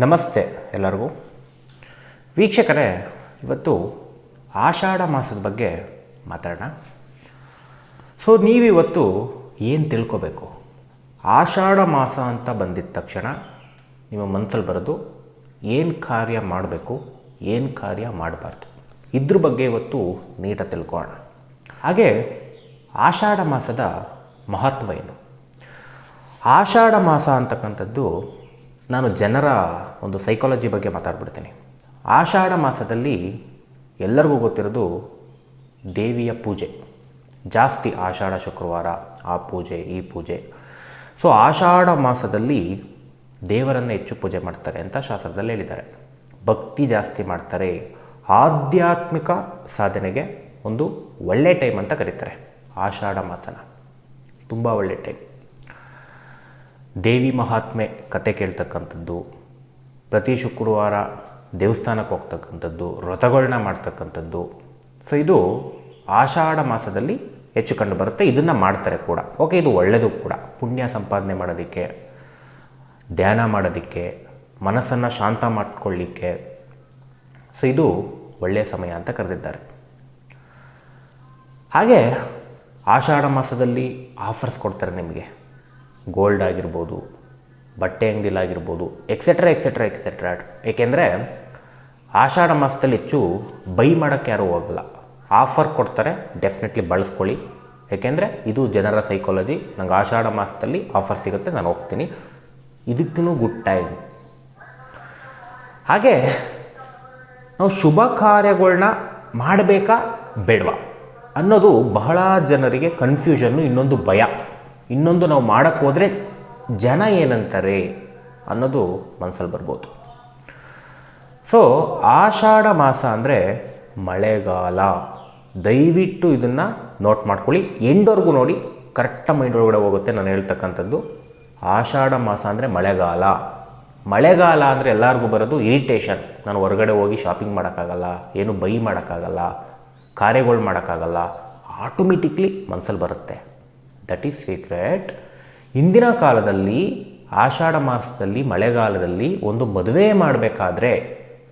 ನಮಸ್ತೆ ಎಲ್ಲರಿಗೂ. ವೀಕ್ಷಕರೇ, ಇವತ್ತು ಆಷಾಢ ಮಾಸದ ಬಗ್ಗೆ ಮಾತಾಡೋಣ. ಸೊ, ನೀವಿವತ್ತು ಏನು ತಿಳ್ಕೊಬೇಕು? ಆಷಾಢ ಮಾಸ ಅಂತ ಬಂದಿದ್ದ ತಕ್ಷಣ ನಿಮ್ಮ ಮನಸ್ಸಲ್ಲಿ ಬರೋದು ಏನು ಕಾರ್ಯ ಮಾಡಬೇಕು, ಏನು ಕಾರ್ಯ ಮಾಡಬಾರ್ದು. ಇದ್ರ ಬಗ್ಗೆ ಇವತ್ತು ನೀಟಾಗಿ ತಿಳ್ಕೊಳ್ಳೋಣ ಹಾಗೆ, ಆಷಾಢ ಮಾಸದ ಮಹತ್ವ ಏನು? ಆಷಾಢ ಮಾಸ ಅಂತಕ್ಕಂಥದ್ದು ನಾನು ಜನರ ಒಂದು ಸೈಕಾಲಜಿ ಬಗ್ಗೆ ಮಾತಾಡ್ಬಿಡ್ತೀನಿ. ಆಷಾಢ ಮಾಸದಲ್ಲಿ ಎಲ್ಲರಿಗೂ ಗೊತ್ತಿರೋದು ದೇವಿಯ ಪೂಜೆ. ಜಾಸ್ತಿ ಆಷಾಢ ಶುಕ್ರವಾರ, ಆ ಪೂಜೆ, ಈ ಪೂಜೆ. ಸೊ ಆಷಾಢ ಮಾಸದಲ್ಲಿ ದೇವರನ್ನು ಹೆಚ್ಚು ಪೂಜೆ ಮಾಡ್ತಾರೆ ಅಂತ ಶಾಸ್ತ್ರದಲ್ಲಿ ಹೇಳಿದ್ದಾರೆ. ಭಕ್ತಿ ಜಾಸ್ತಿ ಮಾಡ್ತಾರೆ. ಆಧ್ಯಾತ್ಮಿಕ ಸಾಧನೆಗೆ ಒಂದು ಒಳ್ಳೆ ಟೈಮ್ ಅಂತ ಕರೀತಾರೆ. ಆಷಾಢ ಮಾಸನ. ತುಂಬ ಒಳ್ಳೆ ಟೈಮ್ ದೇವಿ ಮಹಾತ್ಮೆ ಕತೆ ಕೇಳ್ತಕ್ಕಂಥದ್ದು, ಪ್ರತಿ ಶುಕ್ರವಾರ ದೇವಸ್ಥಾನಕ್ಕೆ ಹೋಗ್ತಕ್ಕಂಥದ್ದು ವ್ರತಗಳನ್ನ ಮಾಡ್ತಕ್ಕಂಥದ್ದು. ಸೊ ಇದು ಆಷಾಢ ಮಾಸದಲ್ಲಿ ಹೆಚ್ಚು ಕಂಡು ಬರುತ್ತೆ. ಇದನ್ನು ಮಾಡ್ತಾರೆ ಕೂಡ. ಓಕೆ ಇದು ಒಳ್ಳೆಯದು ಕೂಡ. ಪುಣ್ಯ ಸಂಪಾದನೆ ಮಾಡೋದಕ್ಕೆ, ಧ್ಯಾನ ಮಾಡೋದಕ್ಕೆ, ಮನಸ್ಸನ್ನು ಶಾಂತ ಮಾಡಿಕೊಳ್ಳಿಕ್ಕೆ. ಸೊ ಇದು ಒಳ್ಳೆಯ ಸಮಯ ಅಂತ ಕರೆದಿದ್ದಾರೆ. ಹಾಗೆ ಆಷಾಢ ಮಾಸದಲ್ಲಿ ಆಫರ್ಸ್ ಕೊಡ್ತಾರೆ ನಿಮಗೆ. ಗೋಲ್ಡ್ ಆಗಿರ್ಬೋದು, ಬಟ್ಟೆ ಅಂಗಡಿಲಾಗಿರ್ಬೋದು ಎಕ್ಸೆಟ್ರಾ ಎಕ್ಸೆಟ್ರಾ ಎಕ್ಸೆಟ್ರಾ ಏಕೆಂದರೆ ಆಷಾಢ ಮಾಸದಲ್ಲಿ ಹೆಚ್ಚು ಬೈ ಮಾಡೋಕ್ಕೆ ಯಾರೂ ಹೋಗಲ್ಲ. ಆಫರ್ ಕೊಡ್ತಾರೆ ಡೆಫಿನೆಟ್ಲಿ ಬಳಸ್ಕೊಳ್ಳಿ. ಏಕೆಂದರೆ ಇದು ಜನರ ಸೈಕಾಲಜಿ ನಂಗೆ ಆಷಾಢ ಮಾಸದಲ್ಲಿ ಆಫರ್ ಸಿಗುತ್ತೆ, ನಾನು ಹೋಗ್ತೀನಿ. ಇದಕ್ಕೂ ಗುಡ್ ಟೈಮ್ ಹಾಗೆ, ನಾವು ಶುಭ ಕಾರ್ಯಗಳನ್ನ ಮಾಡಬೇಕಾ? ಬೇಡವಾ. ಅನ್ನೋದು ಬಹಳ ಜನರಿಗೆ ಕನ್ಫ್ಯೂಷನ್ನು ಇನ್ನೊಂದು ಭಯ. ಇನ್ನೊಂದು ನಾವು ಮಾಡೋಕ್ಕೆ ಹೋದರೆ ಜನ ಏನಂತಾರೆ ಅನ್ನೋದು ಮನಸ್ಸಲ್ಲಿ ಬರ್ಬೋದು. ಸೊ ಆಷಾಢ ಮಾಸ ಅಂದರೆ ಮಳೆಗಾಲ. ದಯವಿಟ್ಟು ಇದನ್ನು ನೋಟ್ ಮಾಡ್ಕೊಳ್ಳಿ. ಎಂಡೋರ್ಗೂ ನೋಡಿ ಕರೆಕ್ಟ ಮೈಂಡ್ ಒಳಗಡೆ ಹೋಗುತ್ತೆ ನಾನು ಹೇಳ್ತಕ್ಕಂಥದ್ದು. ಆಷಾಢ ಮಾಸ ಅಂದರೆ ಮಳೆಗಾಲ. ಮಳೆಗಾಲ ಅಂದರೆ ಎಲ್ಲರಿಗೂ ಬರೋದು ಇರಿಟೇಷನ್ ನಾನು ಹೊರಗಡೆ ಹೋಗಿ ಶಾಪಿಂಗ್ ಮಾಡೋಕ್ಕಾಗಲ್ಲ, ಏನು ಬೈ ಮಾಡೋಕ್ಕಾಗಲ್ಲ ಕಾರ್ಯಗಳು ಮಾಡೋಕ್ಕಾಗಲ್ಲ ಆಟೋಮೆಟಿಕ್ಲಿ ಮನಸ್ಸಲ್ಲಿ ಬರುತ್ತೆ. ದಟ್ ಈಸ್ ಸೀಕ್ರೆಟ್ ಇಂದಿನ ಕಾಲದಲ್ಲಿ, ಆಷಾಢ ಮಾಸದಲ್ಲಿ, ಮಳೆಗಾಲದಲ್ಲಿ ಒಂದು ಮದುವೆ ಮಾಡಬೇಕಾದ್ರೆ,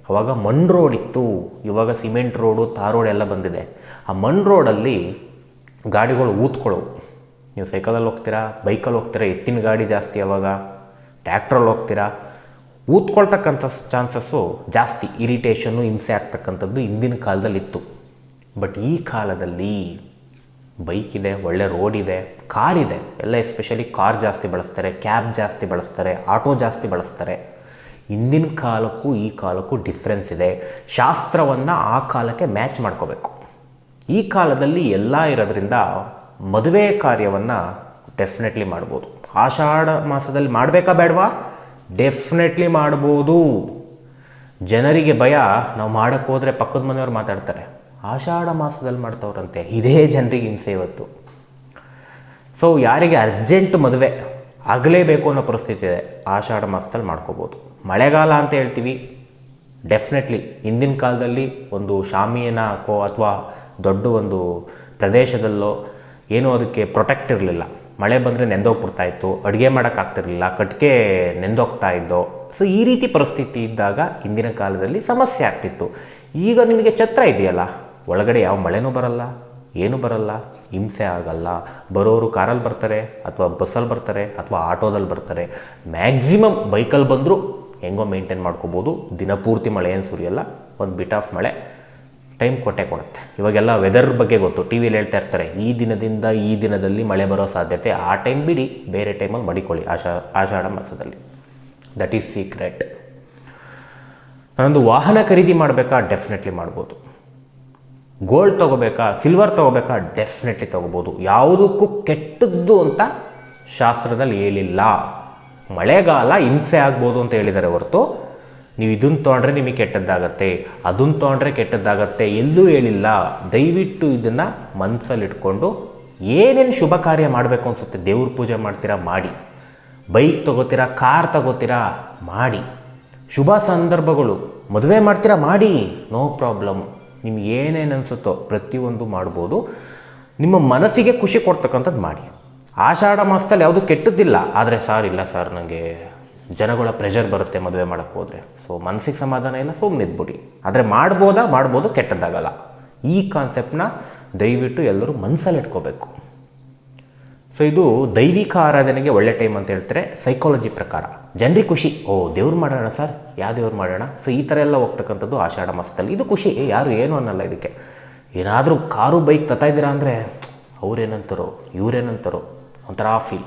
ಅವಾಗ ಮಣ್ ರೋಡ್ ಇತ್ತು. ಇವಾಗ ಸಿಮೆಂಟ್ ರೋಡು ತಾರ್ ರೋಡ್ ಎಲ್ಲ ಬಂದಿದೆ. ಆ ಮಣ್ ರೋಡಲ್ಲಿ ಗಾಡಿಗಳು ಊದ್ಕೊಳ್ಳವು ನೀವು ಸೈಕಲಲ್ಲಿ ಹೋಗ್ತೀರಾ, ಬೈಕಲ್ಲಿ ಹೋಗ್ತೀರಾ, ಎತ್ತಿನ ಗಾಡಿ ಜಾಸ್ತಿ ಅವಾಗ ಟ್ಯಾಕ್ಟ್ರಲ್ಲಿ ಹೋಗ್ತೀರಾ, ಊತ್ಕೊಳ್ತಕ್ಕಂಥ ಚಾನ್ಸಸ್ಸು ಜಾಸ್ತಿ, ಇರಿಟೇಷನ್ನು ಹಿಂಸೆ ಆಗ್ತಕ್ಕಂಥದ್ದು ಹಿಂದಿನ ಕಾಲದಲ್ಲಿ ಇತ್ತು ಬಟ್ ಈ ಕಾಲದಲ್ಲಿ ಬೈಕ್ ಇದೆ, ಒಳ್ಳೆ ರೋಡ್ ಇದೆ, ಕಾರ್ ಇದೆ. ಎಲ್ಲ ಎಸ್ಪೆಷಲಿ ಕಾರ್ ಜಾಸ್ತಿ ಬಳಸ್ತಾರೆ ಕ್ಯಾಬ್ ಜಾಸ್ತಿ ಬಳಸ್ತಾರೆ ಆಟೋ ಜಾಸ್ತಿ ಬಳಸ್ತಾರೆ. ಹಿಂದಿನ ಕಾಲಕ್ಕೂ ಈ ಕಾಲಕ್ಕೂ ಡಿಫ್ರೆನ್ಸ್ ಇದೆ. ಶಾಸ್ತ್ರವನ್ನು ಆ ಕಾಲಕ್ಕೆ ಮ್ಯಾಚ್ ಮಾಡ್ಕೋಬೇಕು. ಈ ಕಾಲದಲ್ಲಿ ಎಲ್ಲ ಇರೋದ್ರಿಂದ ಮದುವೆ ಕಾರ್ಯವನ್ನು ಡೆಫಿನೆಟ್ಲಿ ಮಾಡ್ಬೋದು. ಆಷಾಢ ಮಾಸದಲ್ಲಿ ಮಾಡಬೇಕಾ ಬೇಡವಾ? ಡೆಫಿನೆಟ್ಲಿ ಮಾಡ್ಬೋದು. ಜನರಿಗೆ ಭಯ, ನಾವು ಮಾಡೋಕ್ಕೋದ್ರೆ ಪಕ್ಕದ ಮನೆಯವ್ರು ಮಾತಾಡ್ತಾರೆ. ಆಷಾಢ ಮಾಸದಲ್ಲಿ ಮಾಡ್ತವ್ರಂತೆ. ಇದೇ ಜನರಿಗೆ ಹಿಂಸೆ ಇವತ್ತು. ಸೊ ಯಾರಿಗೆ ಅರ್ಜೆಂಟ್ ಮದುವೆ ಆಗಲೇಬೇಕು ಅನ್ನೋ ಪರಿಸ್ಥಿತಿ ಇದೆ, ಆಷಾಢ ಮಾಸದಲ್ಲಿ ಮಾಡ್ಕೋಬೋದು. ಮಳೆಗಾಲ ಅಂತ ಹೇಳ್ತೀವಿ ಡೆಫಿನೆಟ್ಲಿ ಹಿಂದಿನ ಕಾಲದಲ್ಲಿ ಒಂದು ಶಾಮಿಯನ ಹಾಕೋ ಅಥವಾ ದೊಡ್ಡ ಒಂದು ಪ್ರದೇಶದಲ್ಲೋ ಏನೂ ಅದಕ್ಕೆ ಪ್ರೊಟೆಕ್ಟ್ ಇರಲಿಲ್ಲ. ಮಳೆ ಬಂದರೆ ನೆಂದೋಗ್ಬಿಡ್ತಾ ಇತ್ತು, ಅಡುಗೆ ಮಾಡೋಕ್ಕಾಗ್ತಿರಲಿಲ್ಲ ಕಟ್ಟಿಗೆ ನೆಂದೋಗ್ತಾ ಇದ್ದೋ. ಸೊ ಈ ರೀತಿ ಪರಿಸ್ಥಿತಿ ಇದ್ದಾಗ ಹಿಂದಿನ ಕಾಲದಲ್ಲಿ ಸಮಸ್ಯೆ ಆಗ್ತಿತ್ತು. ಈಗ ನಿಮಗೆ ಛತ್ರ ಇದೆಯಲ್ಲ ಒಳಗಡೆ ಯಾವ ಮಳೆನೂ ಬರಲ್ಲ, ಏನೂ ಬರಲ್ಲ, ಹಿಂಸೆ ಆಗಲ್ಲ. ಬರೋರು ಕಾರಲ್ಲಿ ಬರ್ತಾರೆ ಅಥವಾ ಬಸ್ಸಲ್ಲಿ ಬರ್ತಾರೆ ಅಥವಾ ಆಟೋದಲ್ಲಿ ಬರ್ತಾರೆ. ಮ್ಯಾಕ್ಸಿಮಮ್ ಬೈಕಲ್ಲಿ ಬಂದರೂ ಹೆಂಗೋ ಮೇಂಟೈನ್ ಮಾಡ್ಕೋಬೋದು. ದಿನಪೂರ್ತಿ ಮಳೆ ಏನು ಸುರಿಯಲ್ಲ, ಒಂದು ಬಿಟ್ ಆಫ್ ಮಳೆ ಟೈಮ್ ಕೊಟ್ಟೆ ಕೊಡುತ್ತೆ. ಇವಾಗೆಲ್ಲ ವೆದರ್ ಬಗ್ಗೆ ಗೊತ್ತು ಟಿ ವಿಲಿ ಹೇಳ್ತಾ ಇರ್ತಾರೆ, ಈ ದಿನದಿಂದ ಈ ದಿನದಲ್ಲಿ ಮಳೆ ಬರೋ ಸಾಧ್ಯತೆ, ಆ ಟೈಮ್ ಬಿಡಿ, ಬೇರೆ ಟೈಮಲ್ಲಿ ಮಡಿಕೊಳ್ಳಿ ಆಷಾ, ಆಷಾಢ ಮಾಸದಲ್ಲಿ. ದಟ್ ಈಸ್ ಸೀಕ್ರೆಟ್ ನಾನೊಂದು ವಾಹನ ಖರೀದಿ ಮಾಡಬೇಕಾ? ಡೆಫಿನೆಟ್ಲಿ ಮಾಡ್ಬೋದು. ಗೋಲ್ಡ್ ತೊಗೋಬೇಕಾ ಸಿಲ್ವರ್ ತೊಗೋಬೇಕಾ ಡೆಫಿನೆಟ್ಲಿ ತೊಗೋಬೋದು. ಯಾವುದಕ್ಕೂ ಕೆಟ್ಟದ್ದು ಅಂತ ಶಾಸ್ತ್ರದಲ್ಲಿ ಹೇಳಿಲ್ಲ. ಮಳೆಗಾಲ ಹಿಂಸೆ ಆಗ್ಬೋದು ಅಂತ ಹೇಳಿದ್ದಾರೆ ಹೊರತು, ನೀವು ಇದನ್ನು ತೊಗೊಂಡ್ರೆ ನಿಮಗೆ ಕೆಟ್ಟದ್ದಾಗತ್ತೆ ಅದನ್ನು ತೊಗೊಂಡ್ರೆ ಕೆಟ್ಟದ್ದಾಗತ್ತೆ, ಎಲ್ಲೂ ಹೇಳಿಲ್ಲ. ದಯವಿಟ್ಟು ಇದನ್ನು ಮನಸ್ಸಲ್ಲಿಟ್ಕೊಂಡು ಏನೇನು ಶುಭ ಕಾರ್ಯ ಮಾಡಬೇಕು ಅನಿಸುತ್ತೆ, ದೇವ್ರ ಪೂಜೆ ಮಾಡ್ತೀರಾ, ಮಾಡಿ. ಬೈಕ್ ತೊಗೋತೀರಾ, ಕಾರ್ ತಗೋತೀರಾ, ಮಾಡಿ. ಶುಭ ಸಂದರ್ಭಗಳು, ಮದುವೆ ಮಾಡ್ತೀರಾ, ಮಾಡಿ. No problem. ನಿಮ್ಗೆ ಏನೇನು ಅನಿಸುತ್ತೋ ಪ್ರತಿಯೊಂದು ಮಾಡ್ಬೋದು. ನಿಮ್ಮ ಮನಸ್ಸಿಗೆ ಖುಷಿ ಕೊಡ್ತಕ್ಕಂಥದ್ದು ಮಾಡಿ. ಆಷಾಢ ಮಾಸದಲ್ಲಿ ಯಾವುದು ಕೆಟ್ಟದ್ದಿಲ್ಲ. ಆದರೆ ಸರ್, ಇಲ್ಲ ಸರ್ ನನಗೆ ಜನಗಳ ಪ್ರೆಷರ್ ಬರುತ್ತೆ ಮದುವೆ ಮಾಡೋಕ್ಕೆ ಹೋದರೆ. ಸೊ ಮನಸ್ಸಿಗೆ ಸಮಾಧಾನ ಇಲ್ಲ ಸುಮ್ಮನೆ ಇದ್ಬಿಡಿ. ಆದರೆ ಮಾಡ್ಬೋದಾ? ಮಾಡ್ಬೋದು, ಕೆಟ್ಟದ್ದಾಗಲ್ಲ. ಈ ಕಾನ್ಸೆಪ್ಟನ್ನ ದಯವಿಟ್ಟು ಎಲ್ಲರೂ ಮನಸ್ಸಲ್ಲಿ ಇಟ್ಕೋಬೇಕು. ಸೊ ಇದು ದೈವಿಕ ಆರಾಧನೆಗೆ ಒಳ್ಳೆ ಟೈಮ್ ಅಂತ ಹೇಳ್ತಾರೆ. ಸೈಕಾಲಜಿ ಪ್ರಕಾರ. ಜನರಿಗೆ ಖುಷಿ. ಓ, ದೇವ್ರು ಮಾಡೋಣ ಸರ್? ಯಾವ ದೇವ್ರು ಮಾಡೋಣ? ಸೊ, ಈ ಥರ ಎಲ್ಲ ಹೋಗ್ತಕ್ಕಂಥದ್ದು ಆಷಾಢ ಮಾಸದಲ್ಲಿ. ಇದು ಖುಷಿ. ಯಾರು ಏನು ಅನ್ನಲ್ಲ ಇದಕ್ಕೆ. ಏನಾದರೂ ಕಾರು, ಬೈಕ್ ತತ್ತಾಯಿದ್ದೀರಾ ಅಂದರೆ ಅವ್ರೇನಂತಾರೋ ಇವ್ರೇನಂತಾರೋ ಒಂಥರ ಫೀಲ್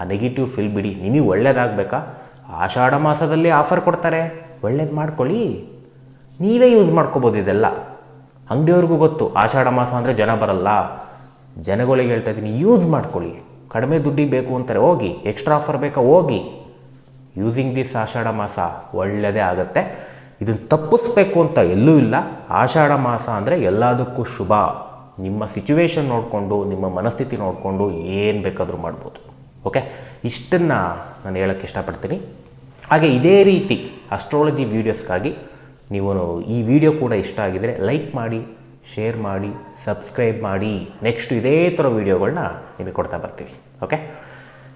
ಆ ನೆಗೆಟಿವ್ ಫೀಲ್ ಬಿಡಿ. ನಿಮಗೆ ಒಳ್ಳೇದಾಗಬೇಕಾ? ಆಷಾಢ ಮಾಸದಲ್ಲಿ ಆಫರ್ ಕೊಡ್ತಾರೆ. ಒಳ್ಳೇದು ಮಾಡ್ಕೊಳ್ಳಿ. ನೀವೇ ಯೂಸ್ ಮಾಡ್ಕೋಬೋದು ಇದೆಲ್ಲ. ಅಂಗಡಿಯವ್ರಿಗೂ ಗೊತ್ತು. ಆಷಾಢ ಮಾಸ ಅಂದರೆ ಜನ ಬರಲ್ಲ. ಜನಗಳಿಗೆ ಹೇಳ್ತಾ ಇದ್ದೀನಿ ಯೂಸ್ ಮಾಡ್ಕೊಳ್ಳಿ. ಕಡಿಮೆ ದುಡ್ಡಿಗೆ ಬೇಕು ಅಂತಾರೆ. ಹೋಗಿ. ಎಕ್ಸ್ಟ್ರಾ ಆಫರ್ ಬೇಕಾ? ಹೋಗಿ. ಯೂಸಿಂಗ್ ದಿಸ್ ಆಷಾಢ ಮಾಸ ಒಳ್ಳೆಯದೇ ಆಗುತ್ತೆ. ಇದನ್ನು ತಪ್ಪಿಸ್ಬೇಕು ಅಂತ ಎಲ್ಲೂ ಇಲ್ಲ. ಆಷಾಢ ಮಾಸ ಅಂದರೆ ಎಲ್ಲದಕ್ಕೂ ಶುಭ. ನಿಮ್ಮ ಸಿಚುವೇಶನ್ ನೋಡಿಕೊಂಡು, ನಿಮ್ಮ ಮನಸ್ಥಿತಿ ನೋಡಿಕೊಂಡು ಏನು ಬೇಕಾದರೂ ಮಾಡ್ಬೋದು. ಓಕೆ ಇಷ್ಟನ್ನು ನಾನು ಹೇಳೋಕ್ಕೆ ಇಷ್ಟಪಡ್ತೀನಿ. ಹಾಗೆ ಇದೇ ರೀತಿ ಅಸ್ಟ್ರಾಲಜಿ ವೀಡಿಯೋಸ್ಗಾಗಿ ನೀವು ಈ ವಿಡಿಯೋ ಕೂಡ ಇಷ್ಟ ಆಗಿದರೆ ಲೈಕ್ ಮಾಡಿ ಶೇರ್ ಮಾಡಿ ಸಬ್ಸ್ಕ್ರೈಬ್ ಮಾಡಿ. ನೆಕ್ಸ್ಟ್ ಇದೇ ಥರ ವೀಡಿಯೋಗಳನ್ನ ನಿಮಗೆ ಕೊಡ್ತಾ ಬರ್ತೀವಿ. ಓಕೆ